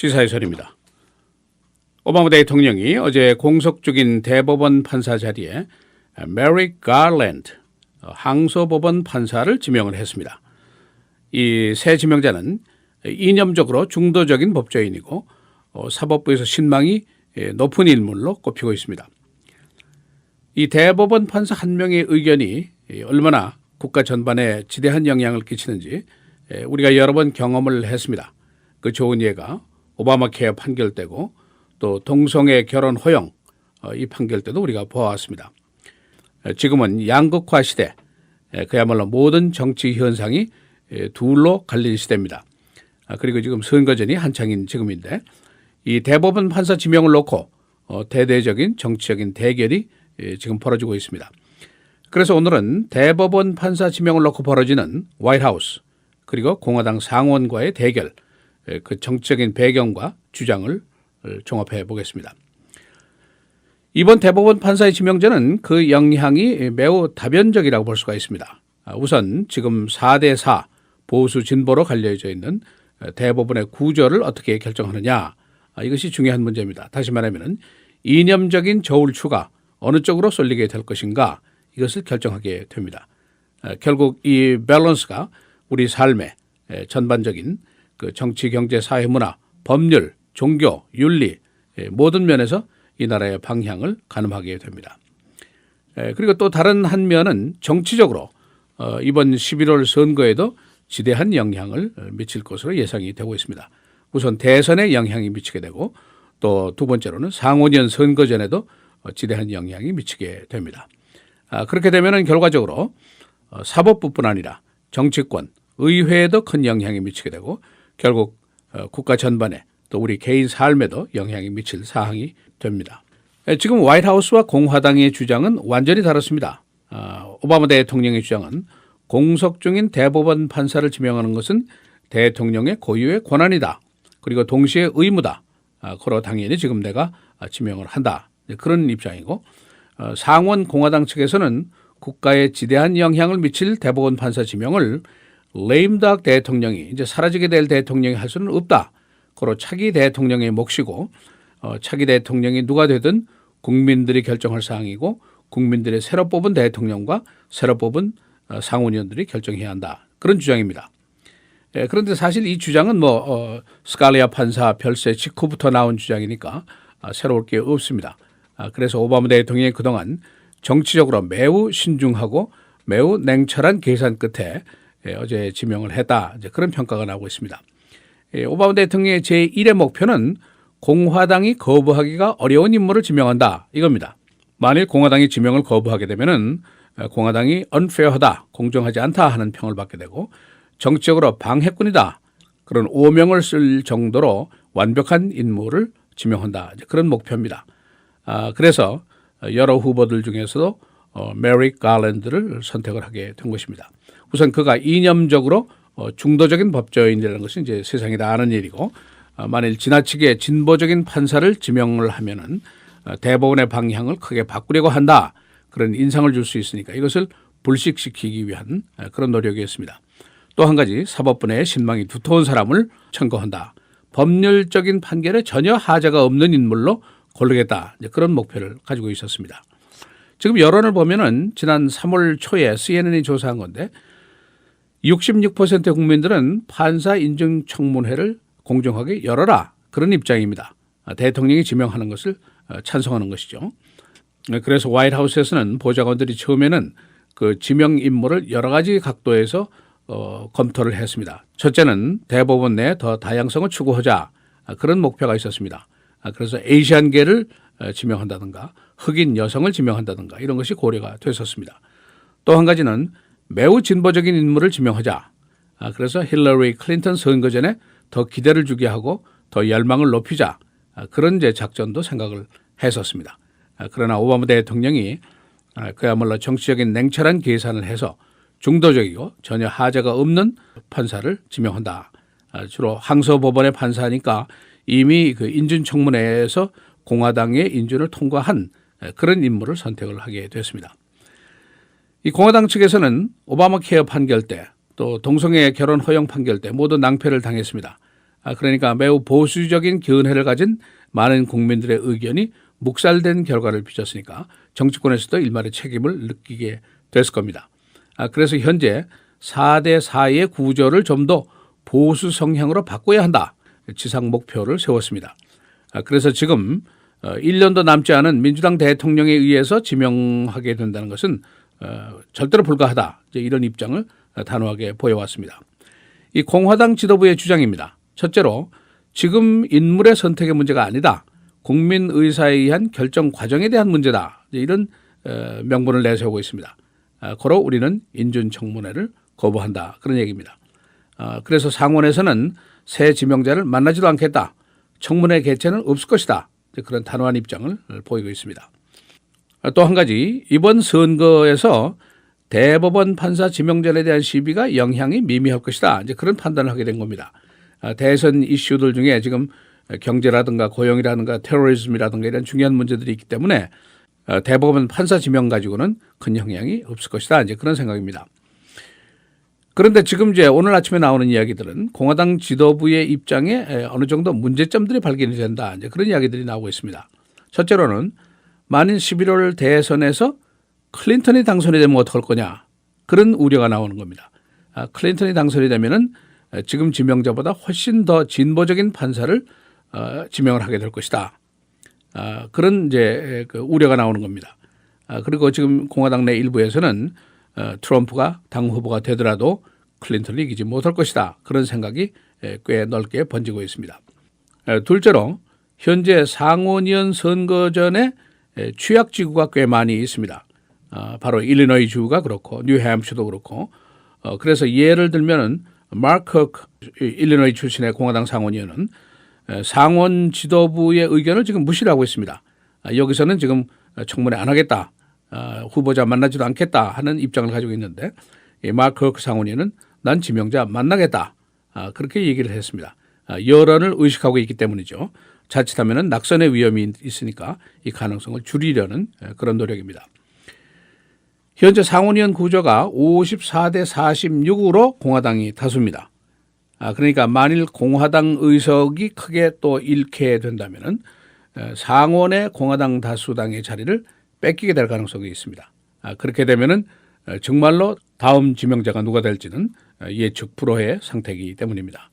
시사해설입니다. 오바마 대통령이 어제 공석적인 대법원 판사 자리에 메리 가랜드 항소법원 판사를 지명을 했습니다. 이 새 지명자는 이념적으로 중도적인 법조인이고 어, 사법부에서 신망이 예, 높은 인물로 꼽히고 있습니다. 이 대법원 판사 한 명의 의견이 예, 얼마나 국가 전반에 지대한 영향을 끼치는지 예, 우리가 여러 번 경험을 했습니다. 그 좋은 예가 오바마 케어 판결 때고 또 동성애 결혼 허용 어, 이 판결 때도 우리가 보아왔습니다. 에, 지금은 양극화 시대, 에, 그야말로 모든 정치 현상이 에, 둘로 갈린 시대입니다. 아, 그리고 지금 선거전이 한창인 지금인데 이 대법원 판사 지명을 놓고 어, 대대적인 정치적인 대결이 예, 지금 벌어지고 있습니다. 그래서 오늘은 대법원 판사 지명을 놓고 벌어지는 화이트하우스 그리고 공화당 상원과의 대결 예, 그 정치적인 배경과 주장을 어, 종합해 보겠습니다. 이번 대법원 판사의 지명자는 그 영향이 매우 다변적이라고 볼 수가 있습니다. 아, 우선 지금 4대 4 보수 진보로 갈려져 있는 어, 대법원의 구조를 어떻게 결정하느냐 아, 이것이 중요한 문제입니다. 다시 말하면 이념적인 저울추가 어느 쪽으로 쏠리게 될 것인가 이것을 결정하게 됩니다. 아, 결국 이 밸런스가 우리 삶의 에, 전반적인 그 정치, 경제, 사회, 문화, 법률, 종교, 윤리 에, 모든 면에서 이 나라의 방향을 가늠하게 됩니다. 에, 그리고 또 다른 한 면은 정치적으로 어, 이번 11월 선거에도 지대한 영향을 어, 미칠 것으로 예상이 되고 있습니다. 우선 대선에 영향이 미치게 되고 또 두 번째로는 상원의원 선거 전에도 어, 지대한 영향이 미치게 됩니다. 아, 그렇게 되면은 결과적으로 어, 사법부뿐 아니라 정치권, 의회에도 큰 영향이 미치게 되고 결국 어, 국가 전반에 또 우리 개인 삶에도 영향이 미칠 사항이 됩니다. 에, 지금 화이트하우스와 공화당의 주장은 완전히 다릅니다. 아, 오바마 대통령의 주장은 공석 중인 대법원 판사를 지명하는 것은 대통령의 고유의 권한이다. 그리고 동시에 의무다. 아, 그러 당연히 지금 내가 아, 지명을 한다. 네, 그런 입장이고 어, 상원 공화당 측에서는 국가에 지대한 영향을 미칠 대법원 판사 지명을 레임닥 대통령이 이제 사라지게 될 대통령이 할 수는 없다. 그로 차기 대통령의 몫이고 어, 차기 대통령이 누가 되든 국민들이 결정할 사항이고 국민들의 새로 뽑은 대통령과 새로 뽑은 어, 상원의원들이 결정해야 한다. 그런 주장입니다. 예, 그런데 사실 이 주장은 뭐 어, 스칼리아 판사 별세 직후부터 나온 주장이니까 아, 새로울 게 없습니다. 아, 그래서 오바마 대통령이 그동안 정치적으로 매우 신중하고 매우 냉철한 계산 끝에 예, 어제 지명을 했다. 이제 그런 평가가 나오고 있습니다. 예, 오바마 대통령의 제1의 목표는 공화당이 거부하기가 어려운 인물을 지명한다. 이겁니다. 만일 공화당이 지명을 거부하게 되면은 어, 공화당이 unfair하다, 공정하지 않다 하는 평을 받게 되고 정치적으로 방해꾼이다. 그런 오명을 쓸 정도로 완벽한 인물을 지명한다. 그런 목표입니다. 아, 그래서 여러 후보들 중에서도 어, 메리 가랜드를 선택을 하게 된 것입니다. 우선 그가 이념적으로 어, 중도적인 법조인이라는 것은 이제 세상이 다 아는 일이고 어, 만일 지나치게 진보적인 판사를 지명을 하면은 어, 대법원의 방향을 크게 바꾸려고 한다 그런 인상을 줄 수 있으니까 이것을 불식시키기 위한 어, 그런 노력이었습니다. 또 한 가지 사법부 내에 신망이 두터운 사람을 청구한다. 법률적인 판결에 전혀 하자가 없는 인물로 고르겠다. 그런 목표를 가지고 있었습니다. 지금 여론을 보면은 지난 3월 초에 CNN이 조사한 건데 66% 국민들은 판사 인증 청문회를 공정하게 열어라 그런 입장입니다. 아, 대통령이 지명하는 것을 어, 찬성하는 것이죠. 그래서 화이트하우스에서는 보좌관들이 처음에는 그 지명 인물을 여러 가지 각도에서 어, 검토를 했습니다. 첫째는 대법원 내 더 다양성을 추구하자 아, 그런 목표가 있었습니다. 아, 그래서 에이시안계를 어, 지명한다든가 흑인 여성을 지명한다든가 이런 것이 고려가 됐었습니다. 또 한 가지는 매우 진보적인 인물을 지명하자. 아, 그래서 힐러리 클린턴 선거 전에 더 기대를 주게 하고 더 열망을 높이자 아, 그런 이제 작전도 생각을 했었습니다. 아, 그러나 오바마 대통령이 아, 그야말로 정치적인 냉철한 계산을 해서 중도적이고 전혀 하자가 없는 판사를 지명한다. 아, 주로 항소법원의 판사니까 이미 그 인준청문회에서 공화당의 인준을 통과한 그런 인물을 선택을 하게 됐습니다. 이 공화당 측에서는 오바마 케어 판결 때 또 동성애 결혼 허용 판결 때 모두 낭패를 당했습니다. 아, 그러니까 매우 보수적인 견해를 가진 많은 국민들의 의견이 묵살된 결과를 빚었으니까 정치권에서도 일말의 책임을 느끼게 됐을 겁니다. 아, 그래서 현재 4대 4의 구조를 좀 더 보수 성향으로 바꿔야 한다. 지상 목표를 세웠습니다. 아, 그래서 지금 어, 1년도 남지 않은 민주당 대통령에 의해서 지명하게 된다는 것은 어, 절대로 불가하다. 이런 입장을 단호하게 보여왔습니다. 이 공화당 지도부의 주장입니다. 첫째로 지금 인물의 선택의 문제가 아니다. 국민 의사에 의한 결정 과정에 대한 문제다. 이런 어, 명분을 내세우고 있습니다. 아, 고로 우리는 인준 청문회를 거부한다. 그런 얘기입니다. 아, 그래서 상원에서는 새 지명자를 만나지도 않겠다. 청문회 개최는 없을 것이다. 그런 단호한 입장을 보이고 있습니다. 또 한 가지 이번 선거에서 대법원 판사 지명전에 대한 시비가 영향이 미미할 것이다. 이제 그런 판단을 하게 된 겁니다. 아, 대선 이슈들 중에 지금 경제라든가 고용이라든가 테러리즘이라든가 이런 중요한 문제들이 있기 때문에 어, 대법원 판사 지명 가지고는 큰 영향이 없을 것이다. 이제 그런 생각입니다. 그런데 지금 이제 오늘 아침에 나오는 이야기들은 공화당 지도부의 입장에 에, 어느 정도 문제점들이 발견이 된다. 이제 그런 이야기들이 나오고 있습니다. 첫째로는 만일 11월 대선에서 클린턴이 당선이 되면 어떡할 거냐. 그런 우려가 나오는 겁니다. 아, 클린턴이 당선이 되면은 지금 지명자보다 훨씬 더 진보적인 판사를 어, 지명을 하게 될 것이다. 아, 그런 이제 그 우려가 나오는 겁니다. 아, 그리고 지금 공화당 내 일부에서는 어, 트럼프가 당 후보가 되더라도 클린턴을 이기지 못할 것이다. 그런 생각이 에, 꽤 넓게 번지고 있습니다. 에, 둘째로 현재 상원의원 선거 전에 에, 취약 지구가 꽤 많이 있습니다. 아, 바로 일리노이 주가 그렇고 뉴햄프셔도 그렇고 어, 그래서 예를 들면은 마크 일리노이 출신의 공화당 상원의원은 에, 상원 지도부의 의견을 지금 무시를 하고 있습니다. 아, 여기서는 지금 청문회 안 하겠다. 아, 후보자 만나지도 않겠다 하는 입장을 가지고 있는데 이 마크 상원의원은 난 지명자 만나겠다. 아, 그렇게 얘기를 했습니다. 아, 여론을 의식하고 있기 때문이죠. 자칫하면 낙선의 위험이 있으니까 이 가능성을 줄이려는 에, 그런 노력입니다. 현재 상원의원 구조가 54대 46으로 공화당이 다수입니다. 아, 그러니까 만일 공화당 의석이 크게 또 잃게 된다면은 에, 상원의 공화당 다수당의 자리를 뺏기게 될 가능성이 있습니다. 아, 그렇게 되면은 에, 정말로 다음 지명자가 누가 될지는 에, 예측 불허의 상태이기 때문입니다.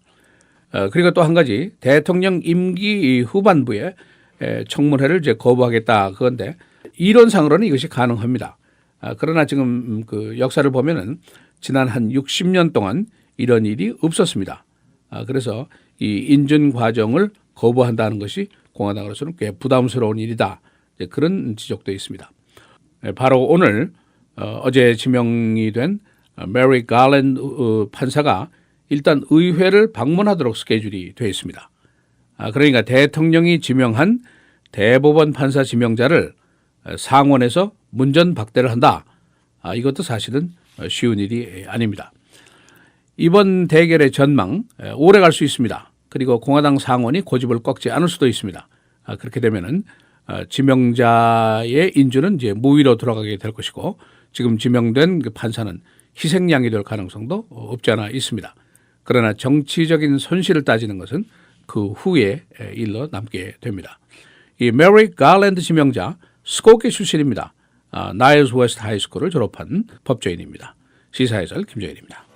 어, 그리고 또 한 가지 대통령 임기 후반부에 에, 청문회를 이제 거부하겠다 그건데 이론상으로는 이것이 가능합니다. 아, 그러나 지금 그 역사를 보면은 지난 한 60년 동안 이런 일이 없었습니다. 아, 그래서 이 인준 과정을 거부한다는 것이 공화당으로서는 꽤 부담스러운 일이다. 그런 지적도 있습니다. 에, 바로 오늘 어, 어제 지명이 된 메리 갈랜드 어, 판사가 일단 의회를 방문하도록 스케줄이 되어 있습니다. 아, 그러니까 대통령이 지명한 대법원 판사 지명자를 상원에서 문전 박대를 한다. 아, 이것도 사실은 쉬운 일이 아닙니다. 이번 대결의 전망 오래 갈 수 있습니다. 그리고 공화당 상원이 고집을 꺾지 않을 수도 있습니다. 아, 그렇게 되면은 어, 지명자의 인주는 이제 무위로 돌아가게 될 것이고 지금 지명된 그 판사는 희생양이 될 가능성도 없지 않아 있습니다. 그러나 정치적인 손실을 따지는 것은 그 후에 일로 남게 됩니다. 이 메리 갈랜드 지명자 스코키 출신입니다. 아, 나일스 웨스트 하이스쿨을 졸업한 법조인입니다. 시사해설 김정일입니다.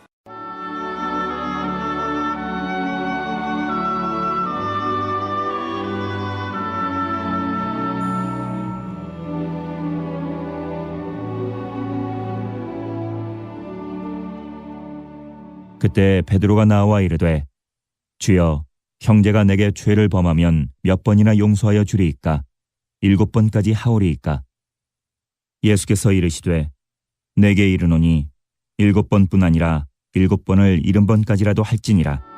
그때 베드로가 나와 이르되 주여 형제가 내게 죄를 범하면 몇 번이나 용서하여 주리이까? 일곱 번까지 하오리이까? 예수께서 이르시되 내게 이르노니 일곱 번뿐 아니라 일곱 번을 일흔 번까지라도 할지니라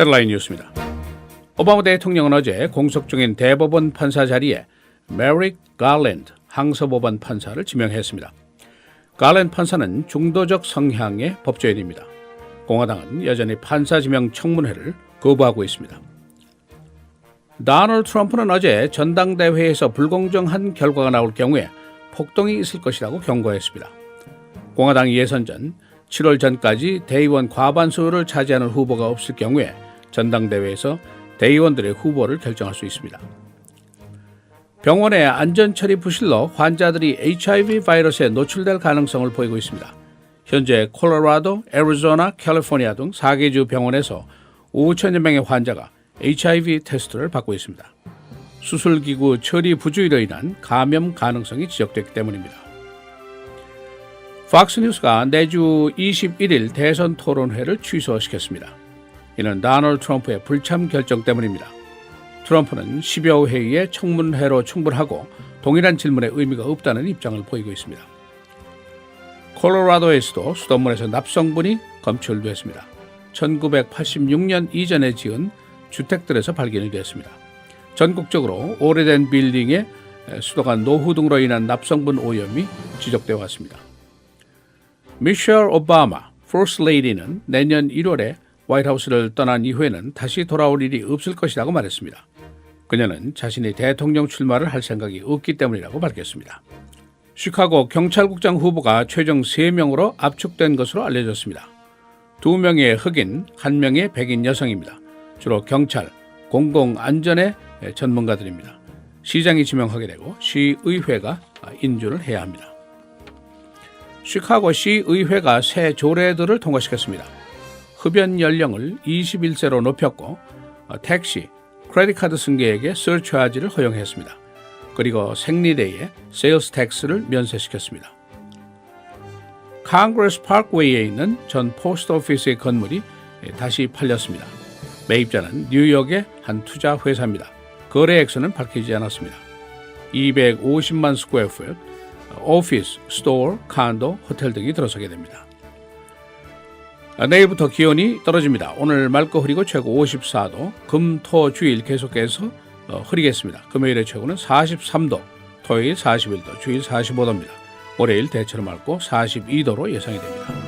헤드라인 뉴스입니다. 오바마 대통령은 어제 공석 중인 대법원 판사 자리에 메릭 갈랜드 항소법원 판사를 지명했습니다. 갈랜드 판사는 중도적 성향의 법조인입니다. 공화당은 여전히 판사 지명 청문회를 거부하고 있습니다. 다널드 트럼프는 어제 전당대회에서 불공정한 결과가 나올 경우에 폭동이 있을 것이라고 경고했습니다. 공화당 예선전 7월 전까지 대의원 과반수를 차지하는 후보가 없을 경우에 전당대회에서 대의원들의 후보를 결정할 수 있습니다. 병원의 안전 처리 부실로 환자들이 HIV 바이러스에 노출될 가능성을 보이고 있습니다. 현재 콜로라도, 애리조나, 캘리포니아 등 4개 병원에서 5천여 명의 환자가 HIV 테스트를 받고 있습니다. 수술기구 처리 부주의로 인한 감염 가능성이 지적됐기 때문입니다. 팍스뉴스가 내주 21일 대선 토론회를 취소시켰습니다. 이는 다널드 트럼프의 불참 결정 때문입니다. 트럼프는 10여 회의의 청문회로 충분하고 동일한 질문에 의미가 없다는 입장을 보이고 있습니다. 콜로라도에서도 수돗물에서 납성분이 검출됐습니다. 1986년 이전에 지은 주택들에서 발견이 되었습니다. 전국적으로 오래된 빌딩에 수도가 노후 등으로 인한 납성분 오염이 지적되어 왔습니다. 미셸 오바마, First Lady는 내년 1월에 화이트하우스를 떠난 이후에는 다시 돌아올 일이 없을 것이라고 말했습니다. 그녀는 자신이 대통령 출마를 할 생각이 없기 때문이라고 밝혔습니다. 시카고 경찰국장 후보가 최종 3명으로 압축된 것으로 알려졌습니다. 2명의 흑인, 1명의 백인 여성입니다. 주로 경찰, 공공안전의 전문가들입니다. 시장이 지명하게 되고 시의회가 인준을 해야 합니다. 시카고 시의회가 새 조례들을 통과시켰습니다. 흡연 연령을 21세로 높였고 어, 택시, 크레딧 카드 승객에게 서치하지를 허용했습니다. 그리고 생리대에 세일스 텍스를 면세시켰습니다. 캉그레스 파크웨이에 있는 전 포스트 오피스의 건물이 다시 팔렸습니다. 매입자는 뉴욕의 한 투자 회사입니다. 거래 액수는 밝히지 않았습니다. 250만 스퀘어풋, 오피스, 스토어, 칸도, 호텔 등이 들어서게 됩니다. 아, 내일부터 기온이 떨어집니다. 오늘 맑고 흐리고 최고 54도, 금, 토, 주일 계속해서 어, 흐리겠습니다. 금요일의 최고는 43도, 토요일 41도, 주일 45도입니다. 월요일 대체로 맑고 42도로 예상이 됩니다.